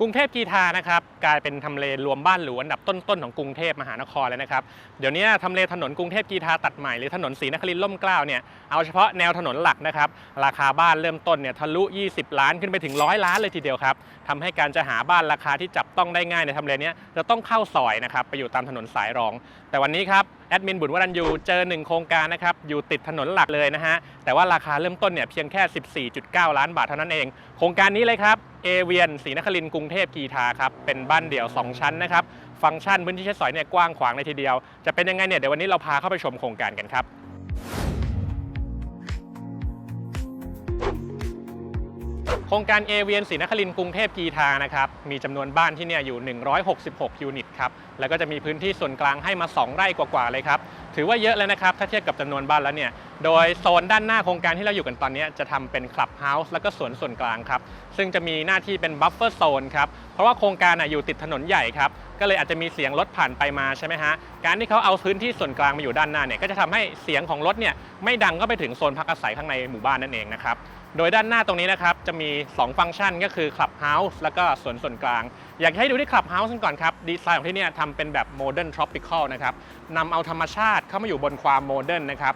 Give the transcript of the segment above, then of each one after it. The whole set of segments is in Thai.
กรุงเทพกีทานะครับกลายเป็นทำเลรวมบ้านหรูอันดับต้นๆของกรุงเทพมหานครเลยนะครับเดี๋ยวนี้ทำเลถนนกรุงเทพกีทาตัดใหม่หรือถนนศรีนครินทร์ล่มเกล้าเนี่ยเอาเฉพาะแนวถนนหลักนะครับราคาบ้านเริ่มต้นเนี่ยทะลุ 20 ล้านขึ้นไปถึงร้อยล้านเลยทีเดียวครับทำให้การจะหาบ้านราคาที่จับต้องได้ง่ายในทำเลนี้จะต้องเข้าซอยนะครับไปอยู่ตามถนนสายรอง แต่วันนี้ครับ แอดมินบุญวรัญยูเจอหนึ่งโครงการนะครับ อยู่ติดถนนหลักเลยนะฮะ แต่ว่าราคาเริ่มต้นเนี่ยเพียงแค่ 14.9 ล้านบาทเท่านั้นเอง โครงการนี้เลยครับเอเวียนศรีนครินทร์กรุงเทพกีทาครับ เป็นบ้านเดี่ยว 2 ชั้นนะครับ ฟังก์ชันพื้นที่ใช้สอยเนี่ยกว้างขวางเลยทีเดียว จะเป็นยังไงเนี่ยเดี๋ยววันนี้เราพาเข้าไปชมโครงการกันครับ โครงการเอเวียนศรีนครินกรุงเทพกีทานะครับมีจำนวนบ้านที่เนี่ยอยู่ 166 ยูนิตครับแล้วก็จะมีพื้นที่ส่วนกลางให้มา 2 ไร่กว่าๆเลยครับ ถือว่าเยอะเลยนะครับ ถ้าเทียบกับจำนวนบ้านแล้วเนี่ย โดยโซนด้านหน้าโครงการที่เราอยู่กันตอนนี้จะทำเป็นคลับเฮาส์แล้วก็สวนส่วนกลางครับ ซึ่งจะมีหน้าที่เป็นบัฟเฟอร์โซนครับ เพราะว่าโครงการอะอยู่ติดถนนใหญ่ครับ ก็เลยอาจจะมีเสียงรถผ่านไปมาใช่ไหมฮะ การที่เขาเอาพื้นที่ส่วนกลางมาอยู่ด้านหน้าเนี่ย ก็จะทำให้เสียงของรถเนี่ยไม่ดังก็ไปถึงโซนพักอาศัยข้างในหมู่บ้านนั่นเองนะครับ โดยด้านหน้าตรงนี้นะครับจะมี 2 ฟังก์ชันก็คือ Clubhouse แล้วก็สวนส่วนกลาง อยากให้ดูที่คลับเฮาส์กันก่อนครับ ดีไซน์ของที่นี่ทำเป็นแบบโมเดิร์นท ropical นะครับนำเอาธรรมชาติเข้ามาอยู่บนความโมเดิร์นนะครับ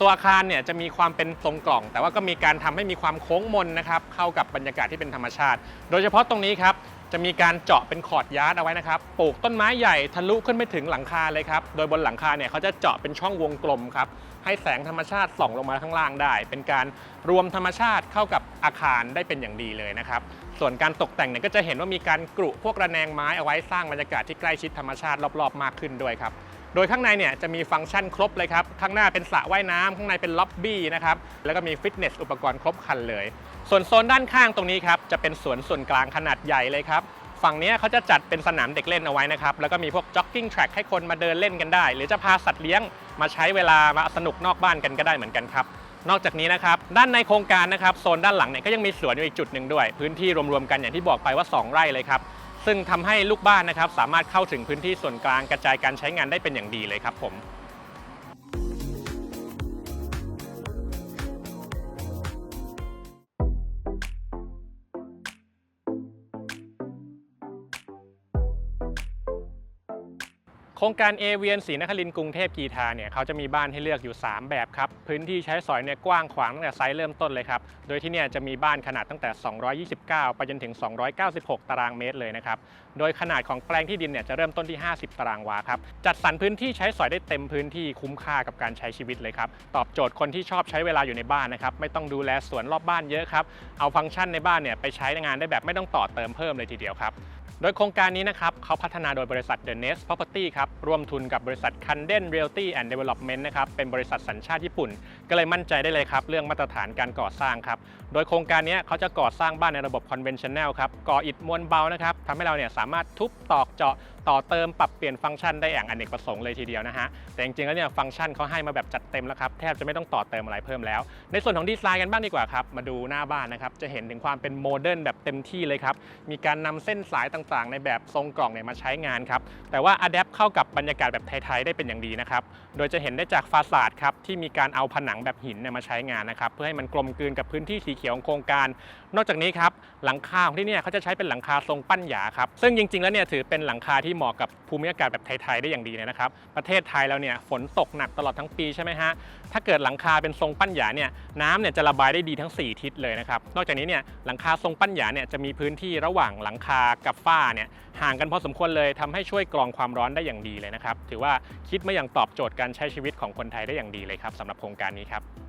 ตัวอาคารเนี่ยจะมีความเป็นทรงกล่อง แต่ว่าก็มีการทำให้มีความโค้งมนนะครับเข้ากับบรรยากาศที่เป็นธรรมชาติ โดยเฉพาะตรงนี้ครับ จะมีการเจาะเป็นคอร์ดยาร์ดเอาไว้นะครับ ปลูกต้นไม้ใหญ่ทะลุขึ้นไปถึงหลังคาเลยครับ โดยบนหลังคาเนี่ยเขาจะเจาะเป็นช่องวงกลมครับ ให้แสงธรรมชาติส่องลงมาข้างล่างได้ เป็นการรวมธรรมชาติเข้ากับอาคารได้เป็นอย่างดีเลยนะครับ ส่วนการตกแต่งเนี่ยก็จะเห็นว่ามีการกรุพวกระแนงไม้เอาไว้สร้างบรรยากาศที่ใกล้ชิดธรรมชาติรอบๆ มากขึ้นด้วยครับโดยข้างในเนี่ยจะมีฟังก์ชันครบเลยครับ ข้างหน้าเป็นสระว่ายน้ำข้างในเป็นล็อบบี้นะครับ แล้วก็มีฟิตเนสอุปกรณ์ครบครันเลย ส่วนโซนด้านข้างตรงนี้ครับจะเป็นสวนส่วนกลางขนาดใหญ่เลยครับฝั่งนี้เขาจะจัดเป็นสนามเด็กเล่นเอาไว้นะครับแล้วก็มีพวกจ็อกกิ้งแทร็กให้คนมาเดินเล่นกันได้ หรือจะพาสัตว์เลี้ยงมาใช้เวลามาสนุกนอกบ้านกันก็ได้เหมือนกันครับนอกจากนี้นะครับด้านในโครงการนะครับโซนด้านหลังเนี่ยก็ยังมีสวนอยู่อีกจุดหนึ่งด้วย พื้นที่รวมๆกันอย่างที่บอกไปว่า 2 ไร่เลยครับซึ่งทำให้ลูกบ้านนะครับสามารถเข้าถึงพื้นที่ส่วนกลางกระจายการใช้งานได้เป็นอย่างดีเลยครับผม โครงการเอเวียนศรีนครินทร์กรุงเทพกีทาเนี่ยเขาจะมีบ้านให้เลือกอยู่ 3 แบบครับ พื้นที่ใช้สอยเนี่ยกว้างขวางตั้งแต่ไซส์เริ่มต้นเลยครับ โดยที่เนี่ยจะมีบ้านขนาดตั้งแต่ 229 ไปจนถึง 296 ตารางเมตรเลยนะครับ โดยขนาดของแปลงที่ดินเนี่ยจะเริ่มต้นที่ 50 ตารางวาครับ จัดสรรพื้นที่ใช้สอยได้เต็มพื้นที่คุ้มค่ากับการใช้ชีวิตเลยครับ ตอบโจทย์คนที่ชอบใช้เวลาอยู่ในบ้านนะครับ ไม่ต้องดูแลสวนรอบบ้านเยอะครับ เอาฟังก์ชันในบ้านเนี่ยไปใช้ในงานได้แบบไม่ต้องต่อเติมเพิ่มเลยทีเดียวครับ โดยโครงการนี้นะครับเขาพัฒนาโดยบริษัท The Nest Property ครับร่วมทุนกับบริษัท Canden Realty and Development นะครับเป็นบริษัทสัญชาติญี่ปุ่น ก็เลยมั่นใจได้เลยครับ เรื่องมาตรฐานการก่อสร้างครับ โดยโครงการนี้เขาจะก่อสร้างบ้านในระบบ conventional ครับก่ออิฐมวลเบานะครับทำให้เราเนี่ยสามารถทุบตอกเจาะ ต่อเติมปรับเปลี่ยนฟังก์ชันได้อย่างอเนกประสงค์เลยทีเดียวนะฮะแต่จริงๆแล้วเนี่ยฟังก์ชันเขาให้มาแบบจัดเต็มแล้วครับแทบจะไม่ต้องต่อเติมอะไรเพิ่มแล้ว ในส่วนของดีไซน์กันบ้างดีกว่าครับมาดูหน้าบ้านนะครับจะเห็นถึงความเป็นโมเดิร์นแบบเต็มที่เลยครับมีการนำเส้นสายต่างๆ ในแบบทรงกล่องเนี่ยมาใช้งานครับแต่ว่าอัดแอปเข้ากับบรรยากาศแบบไทยๆได้เป็นอย่างดีนะครับโดยจะเห็นได้จากฟาสาดครับที่มีการเอาผนังแบบหินเนี่ยมาใช้งานนะครับเพื่อให้มันกลมกลืนกับพื้นที่สีเขียวของโครงการ นอกจากนี้ครับหลังคาของที่นี่เขาจะใช้เป็นหลังคาทรงปั้นหยาครับซึ่งจริงๆแล้วเนี่ยถือเป็นหลังคาที่เหมาะกับภูมิอากาศแบบไทยๆได้อย่างดีเลยนะครับประเทศไทยเราเนี่ยฝนตกหนักตลอดทั้งปีใช่ไหมฮะถ้าเกิดหลังคาเป็นทรงปั้นหยาเนี่ยน้ำเนี่ยจะระบายได้ดีทั้ง 4 ทิศเลยนะครับนอกจากนี้เนี่ยหลังคาทรงปั้นหยาเนี่ยจะมีพื้นที่ระหว่างหลังคากับฝ้าเนี่ยห่างกันพอสมควรเลยทำให้ช่วยกรองความร้อนได้อย่างดีเลยนะครับถือว่าคิดมาอย่างตอบโจทย์การใช้ชีวิตของคนไทยได้อย่างดีเลยครับสำหรับโครงการนี้ครับ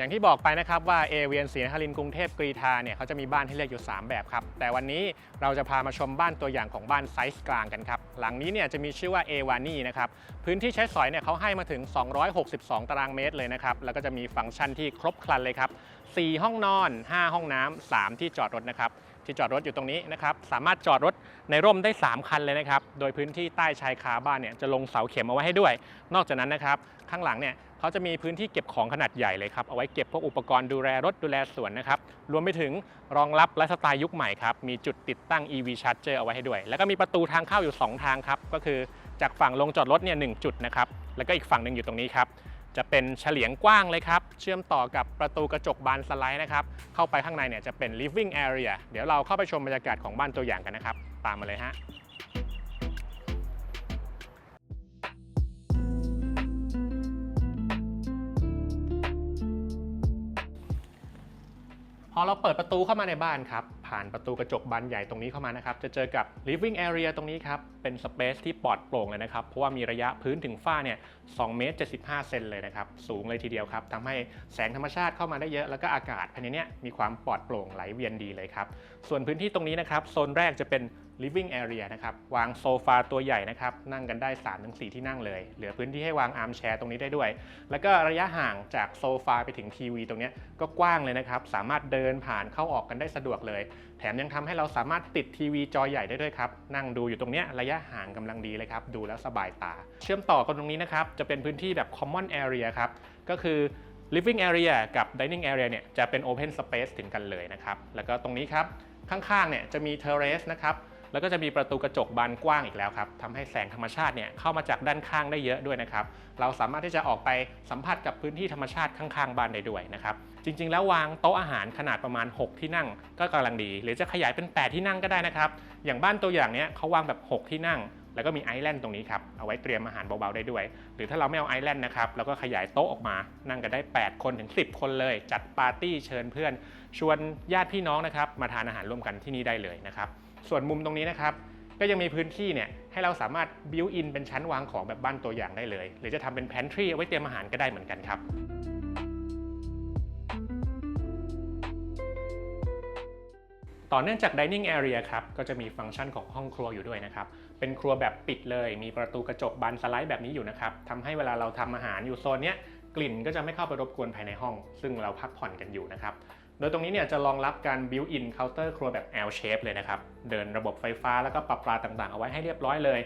อย่างที่บอกไปนะครับว่าเอเวียนศรีนครินทร์กรุงเทพกรีฑาเนี่ยเขาจะมีบ้านให้เลือกอยู่ 3 แบบครับ แต่วันนี้เราจะพามาชมบ้านตัวอย่างของบ้านไซส์กลางกันครับ หลังนี้เนี่ยจะมีชื่อว่าเอวานี่นะครับ พื้นที่ใช้สอยเนี่ยเขาให้มาถึง 262 ตารางเมตรเลยนะครับ แล้วก็จะมีฟังก์ชันที่ครบครันเลยครับ 4 ห้องนอน 5 ห้องน้ำ3ที่จอดรถนะครับที่จอดรถอยู่ตรงนี้นะครับ สามารถจอดรถในร่มได้ 3 คันเลยนะครับ โดยพื้นที่ใต้ชายคาบ้านเนี่ยจะลงเสาเข็มเอาไว้ให้ด้วย นอกจากนั้นนะครับ ข้างหลังเนี่ย เขาจะมีพื้นที่เก็บของขนาดใหญ่เลยครับ เอาไว้เก็บพวกอุปกรณ์ดูแลรถดูแลสวนนะครับ รวมไปถึงรองรับไลฟ์สไตล์ยุคใหม่ครับ มีจุดติดตั้ง EV Charger เอาไว้ให้ด้วย แล้วก็มีประตูทางเข้าอยู่ 2 ทางครับ ก็คือจากฝั่งลงจอดรถเนี่ยหนึ่งจุดนะครับ แล้วก็อีกฝั่งหนึ่งอยู่ตรงนี้ครับ จะเป็นเฉลียงกว้างเลยครับ เชื่อมต่อกับประตูกระจกบานสไลด์นะครับ เข้าไปข้างในเนี่ยจะเป็น living area เดี๋ยวเราเข้าไปชมบรรยากาศของบ้านตัวอย่างกันนะครับ ตามมาเลยฮะ อเราเปิดประตูเข้ามาในบ้านครับ ผ่านประตูกระจกบานใหญ่ตรงนี้เข้ามานะครับ จะเจอกับ living area ตรงนี้ครับ เป็นสเปซที่ปลอดโปร่งเลยนะครับ เพราะว่ามีระยะพื้นถึงฝ้าเนี่ย2เมตร75เซนเลยนะครับ สูงเลยทีเดียวครับทำให้แสงธรรมชาติเข้ามาได้เยอะ แล้วก็อากาศภายในเนี้ยมีความปลอดโปร่งไหลเวียนดีเลยครับ ส่วนพื้นที่ตรงนี้นะครับ โซนแรกจะเป็น living area นะครับ วางโซฟาตัวใหญ่นะครับ นั่งกันได้ 3-4 ที่นั่งเลย เหลือพื้นที่ให้วางอาร์มแชร์ตรงนี้ได้ด้วย แล้วก็ระยะห่างจากโซฟาไปถึงทีวีตรงนี้ก็กว้างเลยนะครับ สามารถเดินผ่านเข้าออกกันได้สะดวกเลย แถมยังทำให้เราสามารถติดทีวีจอใหญ่ได้ด้วยครับ นั่งดูอยู่ตรงนี้ระยะห่างกำลังดีเลยครับ ดูแล้วสบายตา เชื่อมต่อกันตรงนี้นะครับ จะเป็นพื้นที่แบบ common area ครับ ก็คือ living area กับ dining area เนี่ยจะเป็น open space ถึงกันเลยนะครับ แล้วก็ตรงนี้ครับข้างๆเนี่ยจะมี terrace นะครับ แล้วก็จะมีประตูกระจกบานกว้างอีกแล้วครับทำให้แสงธรรมชาติเนี่ยเข้ามาจากด้านข้างได้เยอะด้วยนะครับ เราสามารถที่จะออกไปสัมผัสกับพื้นที่ธรรมชาติข้างๆบ้านได้ด้วยนะครับ จริง ๆ แล้ววางโต๊ะอาหารขนาดประมาณ 6 ที่นั่งก็กำลังดี หรือจะขยายเป็น 8 ที่นั่งก็ได้นะครับ อย่างบ้านตัวอย่างเนี้ยเขาวางแบบ 6 ที่นั่งแล้วก็มีไอแลนด์ตรงนี้ครับ เอาไว้เตรียมอาหารเบาๆได้ด้วย หรือถ้าเราไม่เอาไอแลนด์นะครับ เราก็ขยายโต๊ะออกมา นั่งกันได้ 8 คนถึง 10 คนเลย จัดปาร์ตี้เชิญเพื่อน ชวนญาติพี่น้องนะครับ มาทานอาหารร่วมกันที่นี่ได้เลยนะครับ ส่วนมุมตรงนี้นะครับก็ยังมีพื้นที่เนี่ยให้เราสามารถบิวอินเป็นชั้นวางของแบบบ้านตัวอย่างได้เลย หรือจะทำเป็นแพนทรีเอาไว้เตรียมอาหารก็ได้เหมือนกันครับต่อเนื่องจาก dining area ครับ ก็จะมีฟังก์ชันของห้องครัวอยู่ด้วยนะครับ เป็นครัวแบบปิดเลย มีประตูกระจกบานสไลด์แบบนี้อยู่นะครับ ทำให้เวลาเราทำอาหารอยู่โซนเนี้ย กลิ่นก็จะไม่เข้าไปรบกวนภายในห้อง ซึ่งเราพักผ่อนกันอยู่นะครับ โดยตรงนี้เนี่ยจะรองรับการ built-in counter ครัวแบบ L shape เลยนะครับ เดินระบบไฟฟ้าแล้วก็ปรับปลาต่างๆ เอาไว้ให้เรียบร้อยเลย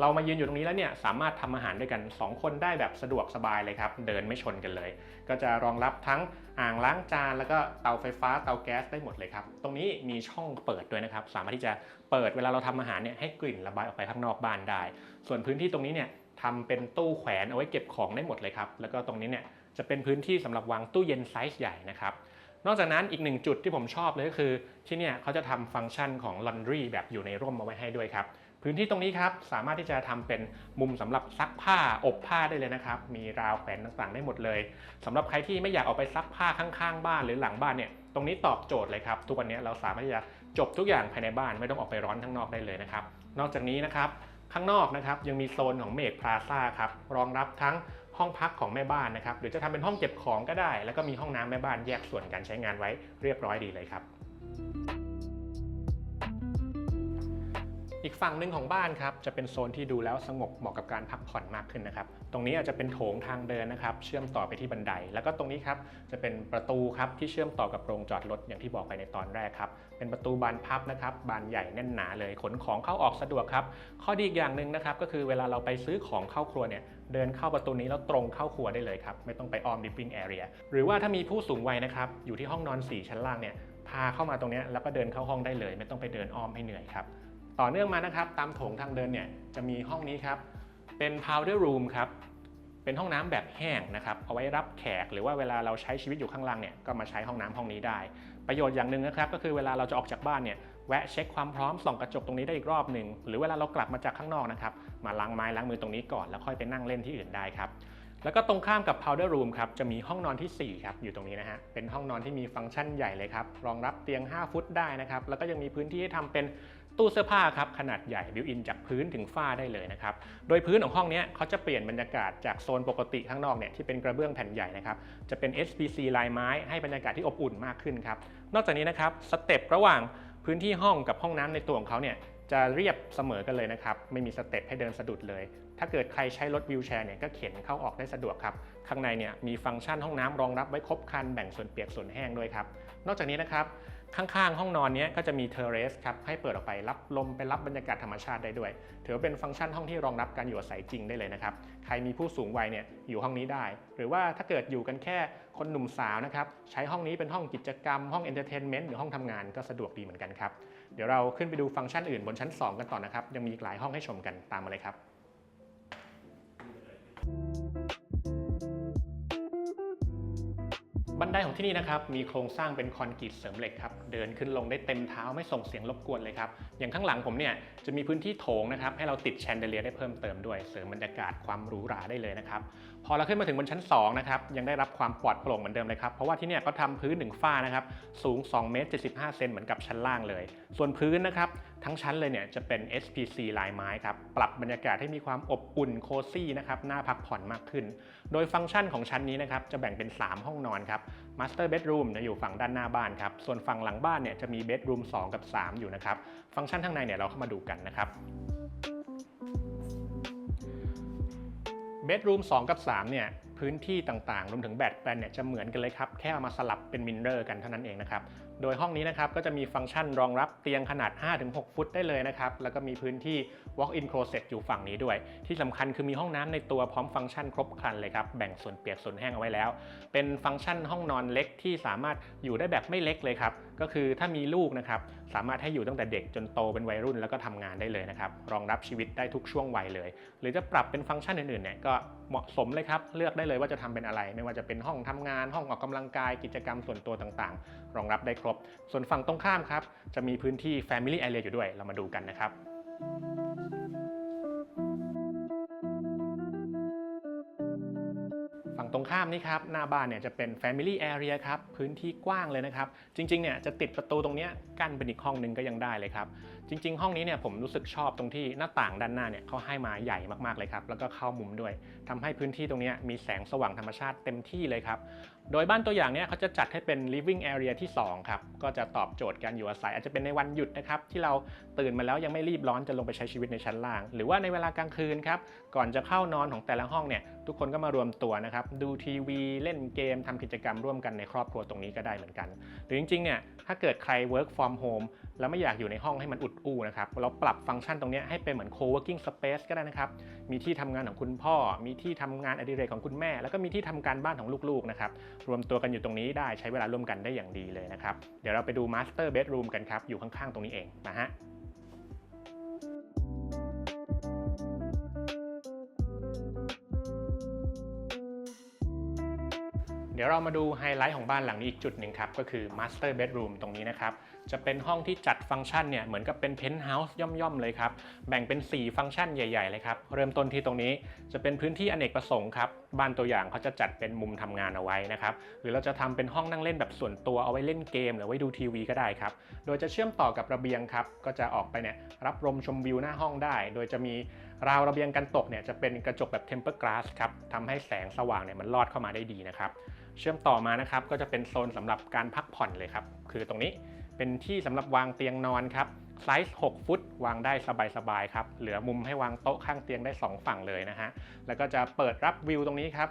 เรามายืนอยู่ตรงนี้แล้วเนี่ยสามารถทำอาหารด้วยกัน 2 คนได้แบบสะดวกสบายเลยครับ เดินไม่ชนกันเลย ก็จะรองรับทั้งอ่างล้างจานแล้วก็เตาไฟฟ้าเตาแก๊สได้หมดเลยครับ ตรงนี้มีช่องเปิดด้วยนะครับ สามารถที่จะเปิดเวลาเราทำอาหารเนี่ยให้กลิ่นระบายออกไปข้างนอกบ้านได้ ส่วนพื้นที่ตรงนี้เนี่ยทำเป็นตู้แขวนเอาไว้เก็บของได้หมดเลยครับ แล้วก็ตรงนี้เนี่ยจะเป็นพื้นที่สำหรับวางตู้เย็นไซส์ใหญ่นะครับ นอกจากนั้นอีกหนึ่งจุดที่ผมชอบเลยก็คือ ที่เนี่ยเขาจะทำฟังก์ชันของ laundry แบบอยู่ในร่มมาไว้ให้ด้วยครับ พื้นที่ตรงนี้ครับสามารถที่จะทำเป็นมุมสำหรับซักผ้าอบผ้าได้เลยนะครับ มีราวแขวนต่างๆ ได้หมดเลยสำหรับใครที่ไม่อยากออกไปซักผ้าข้างๆ บ้านหรือหลังบ้านเนี่ยตรงนี้ตอบโจทย์เลยครับ ทุกวันนี้เราสามารถที่จะจบทุกอย่างภายในบ้านไม่ต้องออกไปร้อนข้างนอกได้เลยนะครับนอกจากนี้นะครับข้างนอกนะครับยังมีโซนของเมกพลาซ่าครับรองรับทั้ง ห้องพักของแม่บ้านนะครับ หรือจะทำเป็นห้องเก็บของก็ได้ แล้วก็มีห้องน้ำแม่บ้านแยกส่วนการใช้งานไว้เรียบร้อยดีเลยครับ อีกฝั่งหนึ่งของบ้านครับจะเป็นโซนที่ดูแล้วสงบเหมาะกับการพักผ่อนมากขึ้นนะครับ ตรงนี้อาจจะเป็นโถงทางเดินนะครับ เชื่อมต่อไปที่บันได แล้วก็ตรงนี้ครับจะเป็นประตูครับที่เชื่อมต่อกับโรงจอดรถอย่างที่บอกไปในตอนแรกครับ เป็นประตูบานพับนะครับ บานใหญ่แน่นหนาเลยขนของเข้าออกสะดวกครับ ข้อดีอีกอย่างหนึ่งนะครับก็คือเวลาเราไปซื้อของเข้าครัวเนี่ย เดินเข้าประตูนี้แล้วตรงเข้าครัวได้เลยครับ ไม่ต้องไปอ้อม living area หรือว่าถ้ามีผู้สูงวัยนะครับ อยู่ที่ห้องนอน 4 ชั้นล่างเนี่ยพาเข้ามาตรงนี้แล้วก็เดินเข้าห้องได้เลย ไม่ต้องไปเดินอ้อมให้เหนื่อยครับ ต่อเนื่องมานะครับ ตามโถงทางเดินเนี่ยจะมีห้องนี้ครับ เป็น powder room ครับเป็นห้องน้ำแบบแห้งนะครับ เอาไว้รับแขกหรือว่าเวลาเราใช้ชีวิตอยู่ข้างล่างเนี่ยก็มาใช้ห้องน้ำห้องนี้ได้ ประโยชน์อย่างหนึ่งนะครับ ก็คือเวลาเราจะออกจากบ้านเนี่ย แวะเช็คความพร้อมส่องกระจกตรงนี้ได้อีกรอบหนึ่งหรือเวลาเรากลับมาจากข้างนอกนะครับมาล้างไม้ล้างมือตรงนี้ก่อนแล้วค่อยไปนั่งเล่นที่อื่นได้ครับแล้วก็ตรงข้ามกับ powder room ครับ จะมีห้องนอนทีสี่ 4 ครับ อยู่ตรงนี้นะฮะ เป็นห้องนอนที่มีฟังก์ชันใหญ่เลยครับ รองรับเตียง 5 ฟุตได้นะครับ แล้วก็ยังมีพื้นที่ให้ทำเป็นตู้เสื้อผ้าครับ ขนาดใหญ่บิวอินจากพื้นถึงฝ้าได้เลยนะครับ โดยพื้นของห้องนี้เขาจะเปลี่ยนบรรยากาศจากโซนปกติข้างนอกเนี่ยที่เป็นกระเบื้องแผ่นใหญ่นะครับ จะเป็น SPC ลายไม้ให้บรรยากาศที่อบอุ่นมากขึ้นครับ นอกจากนี้นะครับ สเต็ประหว่าง พื้นที่ห้องกับห้องน้ำในตัวของเขาเนี่ยจะเรียบเสมอกันเลยนะครับ ไม่มีสเต็ปให้เดินสะดุดเลย ถ้าเกิดใครใช้รถวิวแชร์เนี่ยก็เข็นเข้าออกได้สะดวกครับ ข้างในเนี่ยมีฟังก์ชันห้องน้ำรองรับไว้ครบครันแบ่งส่วนเปียกส่วนแห้งด้วยครับ นอกจากนี้นะครับ ข้างๆ ห้องนอนนี้ก็จะมีเทอร์เรสครับให้เปิดออกไปรับลมไปรับบรรยากาศธรรมชาติได้ด้วย ถือว่าเป็นฟังก์ชันห้องที่รองรับการอยู่อาศัยจริงได้เลยนะครับ ใครมีผู้สูงวัยเนี่ยอยู่ห้องนี้ได้ หรือว่าถ้าเกิดอยู่กันแค่คนหนุ่มสาวนะครับใช้ห้องนี้เป็นห้องกิจกรรม ห้องเอนเตอร์เทนเมนต์หรือห้องทำงานก็สะดวกดีเหมือนกันครับเดี๋ยวเราขึ้นไปดูฟังก์ชันอื่นบนชั้น 2 กันต่อนะครับยังมีอีกหลายห้องให้ชมกันตามมาเลยครับ บันไดของที่นี่นะครับมีโครงสร้างเป็นคอนกรีตเสริมเหล็กครับเดินขึ้นลงได้เต็มเท้าไม่ส่งเสียงรบกวนเลยครับอย่างข้างหลังผมเนี่ยจะมีพื้นที่โถงนะครับให้เราติดแชนเดเลียได้เพิ่มเติมด้วยเสริมบรรยากาศความหรูหราได้เลยนะครับพอเราขึ้นมาถึงบนชั้น2นะครับยังได้รับความปลอดโปร่งเหมือนเดิมเลยครับเพราะว่าที่เนี่ยเขาทำพื้นหนึ่งฝ้านะครับสูง2เมตร75เซนเหมือนกับชั้นล่างเลย ส่วนพื้นนะครับ ทั้งชั้นเลยเนี่ยจะเป็น SPC ลายไม้ครับ ปรับบรรยากาศให้มีความอบอุ่นโคซี่นะครับน่าพักผ่อนมากขึ้น โดยฟังก์ชันของชั้นนี้นะครับจะแบ่งเป็น 3 ห้องนอนครับ Master Bedroom จะอยู่ฝั่งด้านหน้าบ้านครับ ส่วนฝั่งหลังบ้านเนี่ยจะมี Bedroom 2 กับ 3 อยู่นะครับ ฟังก์ชันข้างในเนี่ยเราเข้ามาดูกันนะครับ Bedroom 2กับ 3 เนี่ยพื้นที่ต่างๆ รวมถึงแบตแปลนเนี่ยจะเหมือนกันเลยครับ แค่เอามาสลับเป็นมินเรอร์กันเท่านั้นเองนะครับ โดยห้องนี้นะครับก็จะมีฟังก์ชันรองรับเตียงขนาด 5-6 ฟุตได้เลยนะครับ แล้วก็มีพื้นที่ walk-in closet อยู่ฝั่งนี้ด้วย ที่สำคัญคือมีห้องน้ำในตัวพร้อมฟังก์ชันครบครันเลยครับ แบ่งส่วนเปียกส่วนแห้งเอาไว้แล้ว เป็นฟังก์ชันห้องนอนเล็กที่สามารถอยู่ได้แบบไม่เล็กเลยครับ ก็คือถ้ามีลูกนะครับสามารถให้อยู่ตั้งแต่เด็กจนโตเป็นวัยรุ่นแล้วก็ทำงานได้เลยนะครับ รองรับชีวิตได้ทุกช่วงวัยเลย หรือจะปรับเป็นฟังก์ชันอื่นๆเนี่ยก็เหมาะสมเลยครับ เลือกได้เลยว่าจะทำเป็นอะไร ไม่ว่าจะเป็นห้องทำงาน ห้องออกกำลังกาย กิจกรรมส่วนตัวต่างๆ รองรับได้ครบส่วนฝั่งตรงข้ามครับ จะมีพื้นที่ Family Area อยู่ด้วย เรามาดูกันนะครับฝั่งตรงข้ามนี่ครับหน้าบ้านเนี่ยจะเป็น Family Area ครับพื้นที่กว้างเลยนะครับ จริงๆเนี่ยจะติดประตูตรงนี้กั้นเป็นอีกห้องหนึงก็ยังได้เลยครับ จริง ๆ ห้องนี้เนี่ยผมรู้สึกชอบตรงที่หน้าต่างด้านหน้าเนี่ยเขาให้มาใหญ่มากๆเลยครับแล้วก็เข้ามุมด้วยทำให้พื้นที่ตรงนี้มีแสงสว่างธรรมชาติเต็มที่เลยครับ โดยบ้านตัวอย่างเนี้ยเขาจะจัดให้เป็น living area ที่ 2 ครับ ก็จะตอบโจทย์การอยู่อาศัย อาจจะเป็นในวันหยุดนะครับ ที่เราตื่นมาแล้วยังไม่รีบร้อนจะลงไปใช้ชีวิตในชั้นล่าง หรือว่าในเวลากลางคืนครับก่อนจะเข้านอนของแต่ละห้องเนี่ยทุกคนก็มารวมตัวนะครับดูทีวีเล่นเกมทำกิจกรรมร่วมกันในครอบครัวตรงนี้ก็ได้เหมือนกัน หรือจริงๆเนี่ยถ้าเกิดใคร work from home แล้วไม่อยากอยู่ในห้องให้มันอุดอู้นะครับเราปรับฟังก์ชันตรงนี้ให้เป็นเหมือน co-working space ก็ได้นะครับมีที่ทำงานของคุณพ่อ มีที่ทำงานอดิเรกของคุณแม่ แล้วก็มีที่ทำการบ้านของลูกๆนะครับรวมตัวกันอยู่ตรงนี้ได้ใช้เวลาร่วมกันได้อย่างดีเลยนะครับเดี๋ยวเราไปดู Master Bedroom กันครับอยู่ข้างๆตรงนี้เองนะฮะ เดี๋ยวเรามาดูไฮไลท์ของบ้านหลังนี้อีกจุดหนึ่งครับก็คือ Master Bedroom ตรงนี้นะครับ จะเป็นห้องที่จัดฟังก์ชันเนี่ยเหมือนกับเป็นเพนท์เฮาส์ย่อมๆเลยครับ แบ่งเป็น 4 ฟังก์ชันใหญ่ๆเลยครับ เริ่มต้นที่ตรงนี้จะเป็นพื้นที่อเนกประสงค์ครับบ้านตัวอย่างเขาจะจัดเป็นมุมทำงานเอาไว้นะครับ หรือเราจะทำเป็นห้องนั่งเล่นแบบส่วนตัวเอาไว้เล่นเกม หรือไว้ดูทีวีก็ได้ครับ โดยจะเชื่อมต่อกับระเบียงครับก็จะออกไปเนี่ยรับลมชมวิวหน้าห้องได้ โดยจะมีราวระเบียงกันตกเนี่ยจะเป็นกระจกแบบ tempered glass ครับทำให้แสงสว่างเนี่ยมันลอดเข้ามาได้ดีนะครับ เชื่อมต่อมานะครับก็จะเป็นโซนสำหรับการพักผ่อนเลยครับ คือตรงนี้เป็นที่สำหรับวางเตียงนอนครับไซส์ 6 ฟุต วางได้สบายๆครับ เหลือมุมให้วางโต๊ะข้างเตียงได้ 2 ฝั่งเลยนะฮะ แล้วก็จะเปิดรับวิวตรงนี้ครับ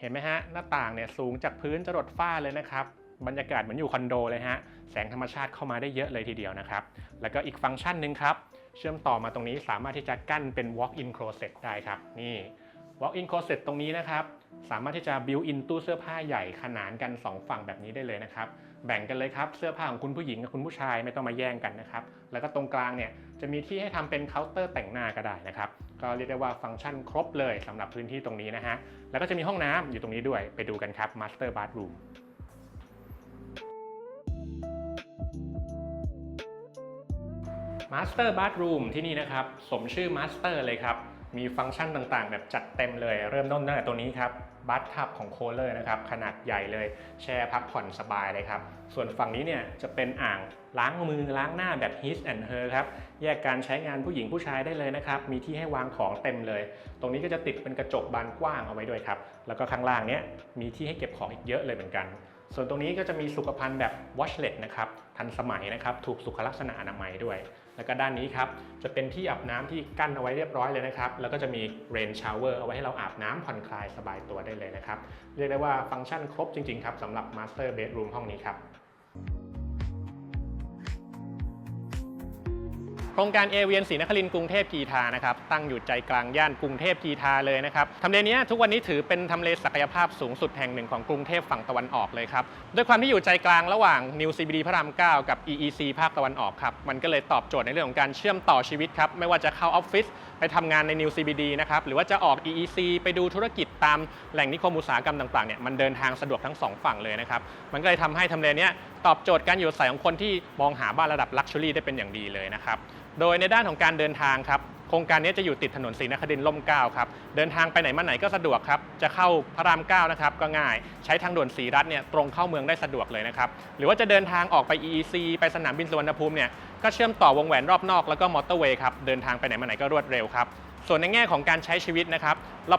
เห็นไหมฮะ หน้าต่างเนี่ยสูงจากพื้นจรดฝ้าเลยนะครับ บรรยากาศเหมือนอยู่คอนโดเลยฮะ แสงธรรมชาติเข้ามาได้เยอะเลยทีเดียวนะครับ แล้วก็อีกฟังก์ชันหนึ่งครับ เชื่อมต่อมาตรงนี้สามารถที่จะกั้นเป็น walk-in closet ได้ครับ นี่ walk-in closet ตรงนี้นะครับ สามารถที่จะ built in ตู้เสื้อผ้าใหญ่ขนานกัน 2 ฝั่งแบบนี้ได้เลยนะครับ แบ่งกันเลยครับ เสื้อผ้าของคุณผู้หญิงกับคุณผู้ชายไม่ต้องมาแย่งกันนะครับ แล้วก็ตรงกลางเนี่ยจะมีที่ให้ทำเป็นเคาน์เตอร์แต่งหน้าก็ได้นะครับ ก็เรียกได้ว่าฟังก์ชันครบเลยสำหรับพื้นที่ตรงนี้นะฮะ แล้วก็จะมีห้องน้ำอยู่ตรงนี้ด้วย ไปดูกันครับ master bathroom Master Bathroom ที่นี่นะครับ สมชื่อ Master เลยครับ มีฟังก์ชันต่างๆ แบบจัดเต็มเลย เริ่มต้นตั้งแต่ตัวนี้ครับบัตทับของโคเลอร์นะครับขนาดใหญ่เลย แช่พักผ่อนสบายเลยครับ ส่วนฝั่งนี้เนี่ยจะเป็นอ่างล้างมือล้างหน้าแบบ His and Her ครับ แยกการใช้งานผู้หญิงผู้ชายได้เลยนะครับ มีที่ให้วางของเต็มเลย ตรงนี้ก็จะติดเป็นกระจกบานกว้างเอาไว้ด้วยครับ แล้วก็ข้างล่างเนี้ยมีที่ให้เก็บของอีกเยอะเลยเหมือนกัน ส่วนตรงนี้ก็จะมีสุขภัณฑ์แบบ washlet นะครับทันสมัยนะครับถูกสุขลักษณะอนามัยด้วย แล้วก็ด้านนี้ครับจะเป็นที่อาบน้ำที่กั้นเอาไว้เรียบร้อยเลยนะครับ แล้วก็จะมีเรนชาวเวอร์เอาไว้ให้เราอาบน้ำผ่อนคลายสบายตัวได้เลยนะครับ เรียกได้ว่าฟังก์ชันครบจริงๆครับสำหรับมาสเตอร์เบดรูมห้องนี้ครับ ครงการเอเวียนศรีนครินทร์กรุงเทพกีทานะครับตั้งอยู่ใจกลางย่านกรุงเทพกีทาเลยนะครับทำเลเนี้ยทุกวันนี้ถือเป็นทำเลศักยภาพสูงสุดแห่งหนึ่งของกรุงเทพฝั่งตะวันออกเลยครับด้วยความที่อยู่ใจกลางระหว่าง New CBD พระราม9กับ EEC ภาคตะวันออกครับมันก็เลยตอบโจทย์ในเรื่องของการเชื่อมต่อชีวิตครับไม่ว่าจะเข้าออฟฟิศไปทำงานใน New CBD นะครับหรือว่าจะออก EEC ไปดูธุรกิจตามแหล่งนิคมอุตสาหกรรมต่างๆเนี่ยมันเดินทางสะดวกทั้งสองฝั่งเลยนะครับมันก็เลยทำให้ทำเลเนี้ยตอบโจทย์การอยู่อาศัยของคนที่มองหาบ้านระดับลักชัวรี่ได้เป็นอย่างดีเลยนะครับ โดยในด้านของการเดินทางครับโครงการนี้จะอยู่ติดถนนศรีนครินทร์ล่มเกล้าครับเดินทางไปไหนมาไหนก็สะดวกครับจะเข้าพระรามเก้านะครับก็ง่ายใช้ทางด่วนศรีรัตน์เนี่ยตรงเข้าเมืองได้สะดวกเลยนะครับหรือว่าจะเดินทางออกไป EEC ไปสนามบินสุวรรณภูมิเนี่ยก็เชื่อมต่อวงแหวนรอบนอกแล้วก็มอเตอร์เวย์ครับเดินทางไปไหนมาไหนก็รวดเร็วครับส่วนในแง่ของการใช้ชีวิตนะครับ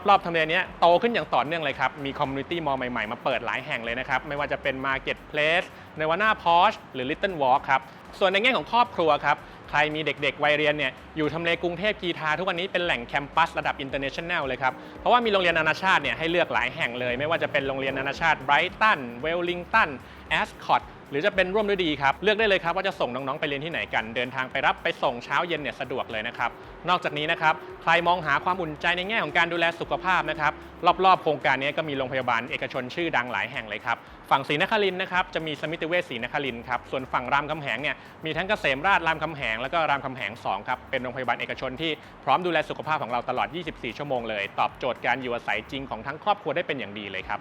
รอบๆทำเลนี้โตขึ้นอย่างต่อเนื่องเลยครับมีคอมมูนิตี้มอลล์ใหม่ๆ มาเปิดหลายแห่งเลยนะครับไม่ว่าจะเป็น Marketplace ในวาน่าพอชหรือ Little Walk ครับส่วนในแง่ของครอบครัวครับ ใครมีเด็กๆ วัยเรียนเนี่ยอยู่ทำเลกรุงเทพกีทาทุกวันนี้เป็นแหล่งแคมปัสระดับ international เลยครับ เพราะว่ามีโรงเรียนนานาชาติเนี่ยให้เลือกหลายแห่งเลย ไม่ว่าจะเป็นโรงเรียนนานาชาติไบรตันเวลลิงตันแอสคอตหรือจะเป็นร่วมด้วยดีครับ เลือกได้เลยครับว่าจะส่งน้อง ๆ ไปเรียนที่ไหนกัน เดินทางไปรับไปส่งเช้าเย็นเนี่ยสะดวกเลยนะครับ นอกจากนี้นะครับ ใครมองหาความอุ่นใจในแง่ของการดูแลสุขภาพนะครับ รอบ ๆ โครงการนี้ก็มีโรงพยาบาลเอกชนชื่อดังหลายแห่งเลยครับ ฝั่งศรีนครินนะครับจะมีสมิติเวชศรีนครินครับส่วนฝั่งรามคำแหงเนี่ยมีทั้งเกษมราชรามคำแหงแล้วก็รามคำแหง2ครับเป็นโรงพยาบาลเอกชนที่พร้อมดูแลสุขภาพของเราตลอด 24 ชั่วโมงเลย ตอบโจทย์การอยู่อาศัยจริงของทั้งครอบครัวได้เป็นอย่างดีเลยครับ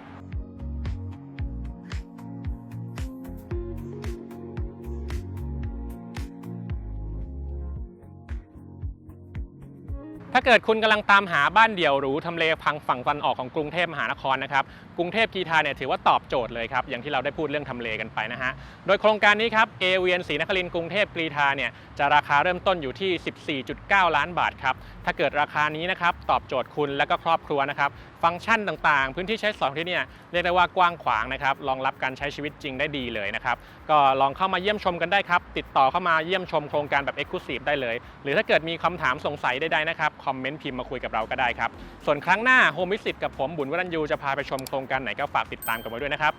ถ้าเกิดคุณกำลังตามหาบ้านเดี่ยวหรูทำเลพังฝั่งตะวันออกของกรุงเทพมหานครนะครับ กรุงเทพกีทาเนี่ยถือว่าตอบโจทย์เลยครับอย่างที่เราได้พูดเรื่องทำเลกันไปนะฮะโดยโครงการนี้ครับเอเวียนศรีนครินทร์กรุงเทพกรีทาเนี่ยจะราคาเริ่มต้นอยู่ที่ 14.9 ล้านบาทครับถ้าเกิดราคานี้นะครับตอบโจทย์คุณและก็ครอบครัวนะครับฟังก์ชันต่างๆ พื้นที่ใช้สอยที่เนี่ยเรียกได้ว่ากว้างขวางนะครับรองรับการใช้ชีวิตจริงได้ดีเลยนะครับก็ลองเข้ามาเยี่ยมชมกันได้ครับติดต่อเข้ามาเยี่ยมชมโครงการแบบ Exclusive ได้เลย หรือถ้าเกิดมีคำถามสงสัยใดๆนะครับคอมเมนต์พิมพ์มาคุยกับเราก็ได้ครับส่วนครั้งหน้าโฮมวิสิตกับผมบุญวรัญยูจะพาไปชมโครงกันไหนก็ฝากติดตามกันไว้ด้วยนะครับ